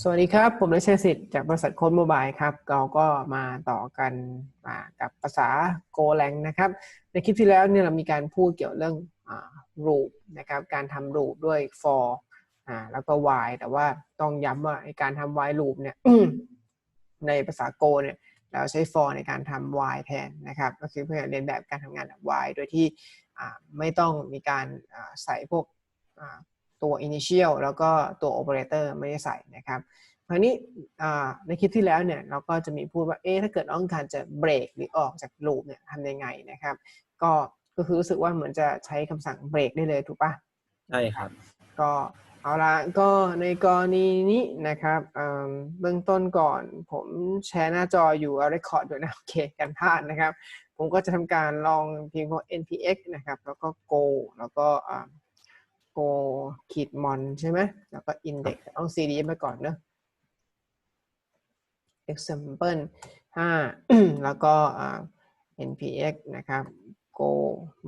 สวัสดีครับ ผมนายชัยสิทธิ์จากบริษัทโค้ดโมบายครับ เราก็มาต่อกันกับภาษา Golang นะครับ ในคลิปที่แล้วเนี่ยเรามีการพูดเกี่ยวเรื่องอ่า loop นะครับ การทำ loop ด้วย for แล้วก็ while แต่ว่าต้องย้ำว่าการทำ while loop เนี่ยในภาษา Go เนี่ยเราใช้ for ในการทำ while แทนนะครับ ก็คือเพื่อเรียนแบบการทำงานแบบ while โดยที่ไม่ต้องมีการใส่พวก ตัว initial แล้วก็ตัว operator ไม่ได้ใส่นะครับคราวนี้อ่าในคลิปที่แล้วเนี่ยเราก็จะมีพูดว่าเอ๊ะถ้าเกิดต้องการจะเบรกหรือออกจากลูปเนี่ยทำยังไงนะครับ ก็ก็คือรู้สึกว่าเหมือนจะใช้คำสั่งเบรกได้เลยถูกปะใช่ครับ ก็เอาละก็ในกรณีนี้นะครับเอิ่มเบื้องต้นก่อนผมแชร์หน้าจออยู่เอา record ด้วยนะโอเคกันพลาดนะครับ ผมก็จะทำการลองพิมพ์ว่า npx นะครับ แล้วก็ go แล้วก็ อ่า go ขีด mon ใช่ไหมแล้วก็ index ต้อง cd ไปก่อนเนอะ example 5 แล้วก็อ่า npx นะครับ go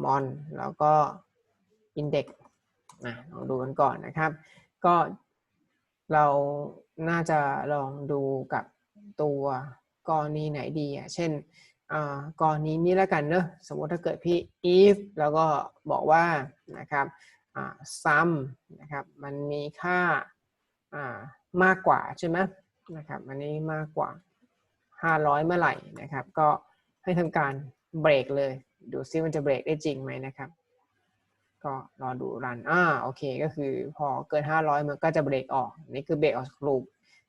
mon แล้วก็ index นะลองดูกันก่อนนะครับ ก็เราน่าจะลองดูกับตัวกรณีไหนดีอะ เช่นอ่ากรณีนี้แล้วกันเนอะ สมมติถ้าเกิดพี่ if แล้วก็บอกว่านะครับ อ่า sum นะครับมันมีค่าามากกว่าใช่ไหมนะครับอันนี้มากกว่า 500 เมื่อไหร่นะครับ ก็ให้ทำการเบรกเลย ดูซิมันจะเบรกได้จริงไหมนะครับ ก็รอดูรันอ่าโอเคก็คือพอเกิน 500 มันก็จะเบรกออก นี่คือเบรกออกกลูป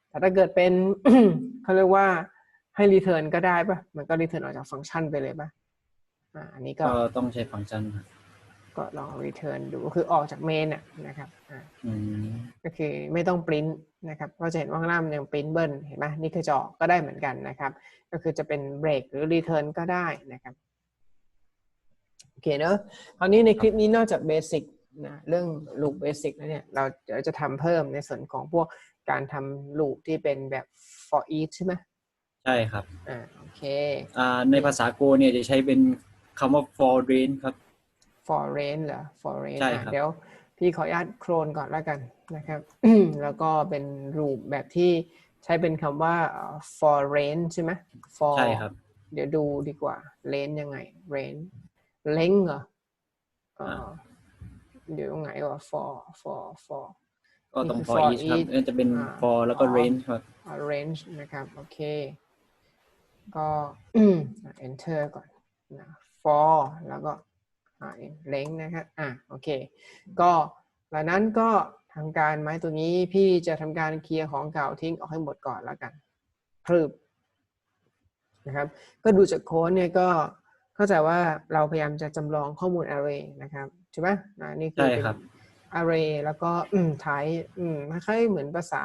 แต่ถ้าเกิดเป็นเขาเรียกว่าให้รีเทิร์นก็ได้ปะมันก็รีเทิร์นออกจากฟังก์ชันไปเลยปะอ่าอันนี้ก็ต้องใช้ฟังก์ชัน ก็ลองรีเทิร์นดูก็คือออกจากเมนอะนะครับอ่าอืมก็คือไม่ต้องปริ้นนะครับก็จะเห็นว่าข้างล่างมันยังปริ้นเบิลเห็นไหมนี่คือจะออกก็ได้เหมือนกันนะครับ ก็คือจะเป็นเบรกหรือรีเทิร์นก็ได้นะครับโอเคเนอะคราวนี้ในคลิปนี้นอกจากเบสิกนะเรื่องลูปเบสิกแล้วเนี่ยเราเดี๋ยวจะทำเพิ่มในส่วนของพวกการทำลูปที่เป็นแบบ for each ใช่ไหมใช่ครับอ่าโอเคอ่าในภาษาโกเนี่ยจะใช้เป็นคำว่า for range ครับ for range เหรอ for range ใช่อะครับ เดี๋ยวพี่ขออนุญาตโครนก่อนแล้วกันนะครับ แล้วก็เป็นรูปแบบที่ใช้เป็นคำว่าเอ่อ for range ใช่ไหม for ใช่ครับ เดี๋ยวดูดีกว่า range ยังไง range length เหรอเอ่อเดี๋ยวตรงไหนวะ for for for ก็ต้องนี่คือ for for each ครับ each เออจะเป็น อ่า for แล้วก็อ๋อ range ครับ อ่า range นะครับ โอเค ก็ enter ก่อนนะ for แล้วก็ อ่า length นะครับอะโอเค ก็หลังนั้นก็ทำการไม้ตัวนี้พี่จะทำการเคลียร์ของเก่าทิ้งออกให้หมดก่อนแล้วกันพรึบนะครับก็ดูจากโค้ดเนี่ยก็เข้าใจว่าเราพยายามจะจำลองข้อมูล array นะครับใช่ไหมอ่านี่คือใช่เป็นครับ array แล้วก็อืม type อืมคล้ายๆเหมือนภาษา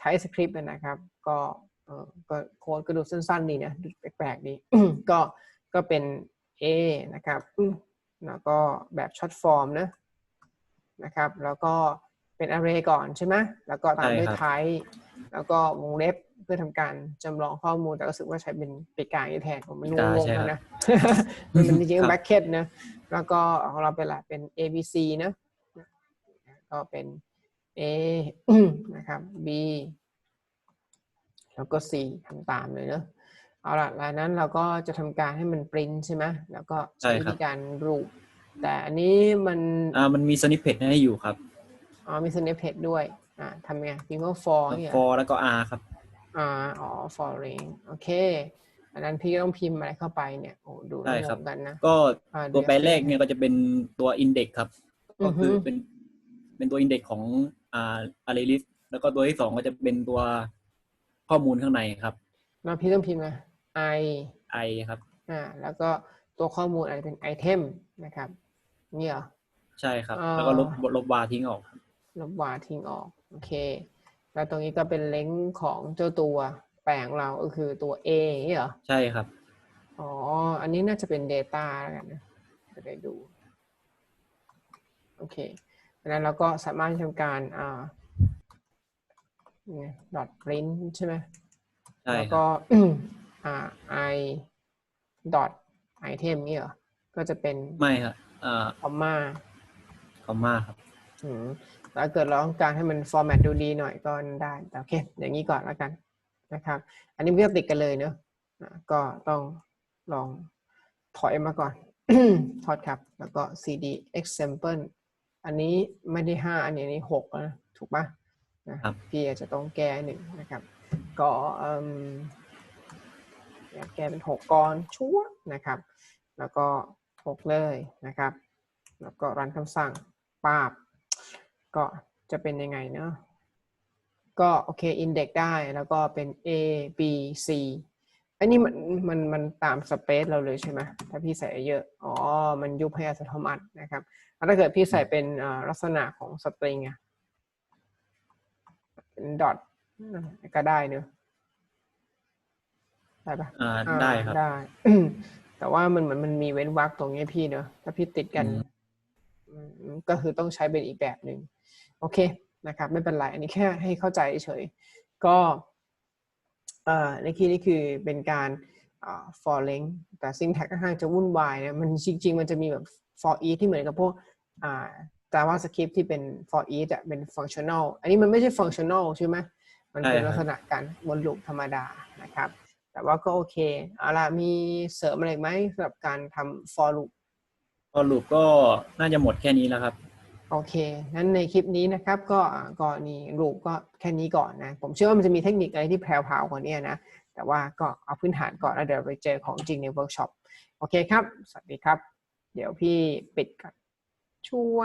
TypeScript อะนะครับ ก็เออก็โค้ดก็ดูสั้นๆดีนะดูแปลกๆดีก็ก็เป็น A นะครับอืม แล้วก็แบบช็อตฟอร์มนะนะครับ แล้วก็เป็น array ก่อนใช่ไหมแล้วก็ตามด้วยใช่ครับ type แล้วก็วงเล็บเพื่อทำการจำลองข้อมูลแต่ก็รู้สึกว่าใช้เป็นปีกกลางนี่แทนผมไม่งปีกกลางงใช่ๆครับแล้วนะมันเป็นจริงครับๆ bracket นะแล้วก็ของเราเป็นอะไรเป็น A B C นะก็เป็น A นะครับ B แล้วก็ C ทำตามเลยเนอะ เอาละหลังนั้นเราก็จะทำการให้มันปริ้นใช่ไหมแล้วก็ใช้ใช่วิครับธีการรูป แต่อันนี้มันอ่ามันมี snippet ให้อยู่ครับอ๋อมี snippet ด้วยอ่าทำไงพิมพ์ว่า for เนี่ย for แล้วก็ r ครับอ่าอ๋อ for ring โอเค อันนั้นพี่ก็ต้องพิมพ์อะไรเข้าไปเนี่ยโอ้ดูได้แล้วครับงงกันนะก็อ่าตัวแปรเดี๋ยวแรกเนี่ยก็จะเป็นตัว index ครับอืก็อฮึคือเป็นเป็นตัว index ของอ่า array list แล้วก็ตัวที่สองก็จะเป็นตัวข้อมูลข้างในครับแล้วพี่ต้องพิมพ์ไง i i ครับอ่าแล้วก็ตัวข้อมูลอาจจะเป็นไอเทมนะครับนี่เหรอใช่ครับอ่าแล้วก็ลบลบ var ทิ้งออกครับลบวาทิ้งออกโอเค แล้วตรงนี้ก็เป็นเล้งก์ของเจ้าตัวแปลงเราก็คือตัว A นี่เหรอใช่ครับอ๋ออันนี้น่าจะเป็น Data แล้วกันนะจะได้ดูโอเคดังนั้นเราก็สามารถทำการอ่าเนี่ย dot print ใช่ไหมใช่แล้วครัก็บอ่า i dot item นี่เหรอ ก็จะเป็นไม่ครับอ่าคอมมาคอมมาครับอืมถ้าเกิดเราต้องการให้มันฟอร์แมตดูดีหน่อยก็ได้แต่โอเค อย่างนี้ก่อนแล้วกันนะครับ อันนี้ไม่ต้องติดกันเลยเนอะอะก็ต้องลองถอยมาก่อน ทอดครับ แล้วก็ cd example อันนี้ไม่ได้ห้าอันนี้อันนี้หกแล้วนะ ถูกปะนะครับพี่อาจจะต้องแก้หนึ่งนะครับ ก็ แกเป็นหกกรชัวนะครับ แล้วก็หกเลยนะครับ แล้วก็รันคำสั่งปาบ ก็จะเป็นยังไงเนาะก็โอเค index ได้แล้วก็เป็น a b c อันนี้มันมันมันตามสเปซเราเลยใช่ไหมถ้าพี่ใส่เยอะ อ๋อ มันยุบให้อัตโนมัตินะครับถ้าเกิดพี่ใส่เป็นลักษณะของสตริงอะเป็นดอทก็ได้เนอะ ได้ปะอ่าอ่าได้ครับได้ แต่ว่ามันเหมือนมันมีเว้นวรรคตรงนี้พี่เนอะถ้าพี่ติดกันอืมอืมก็คือต้องใช้เป็นอีกแบบหนึ่งโอเคนะครับ ไม่เป็นไร อันนี้แค่ให้เข้าใจเฉย ก็เอ่อในที่นี้คือเป็นการอ่า for length แต่ syntax ค่อนข้างจะวุ่นวายนะมันจริง ๆ มันจะมีแบบ for each ที่เหมือนกับพวกอ่า JavaScript ที่เป็น for each อะเป็น functional อันนี้มันไม่ใช่ functional ใช่ไหมมันเป็นใช่ครับลักษณะการวนลูปธรรมดานะครับ แต่ว่าก็โอเค เอาล่ะมีเสริมอะไรอีกไหมสำหรับการทำ for loop ก็ลูปก็น่าจะหมดแค่นี้แล้วครับ โอเคนั้นในคลิปนี้นะครับ ก็ก็นี่รูปก็แค่นี้ก่อนนะ ผมเชื่อว่ามันจะมีเทคนิคอะไรที่แพรวๆกว่านี้นะ แต่ว่าก็เอาพื้นฐานก่อนแล้วเดี๋ยวไปเจอของจริงในเวิร์กช็อป โอเคครับ สวัสดีครับ เดี๋ยวพี่ปิดก่อนชั่ว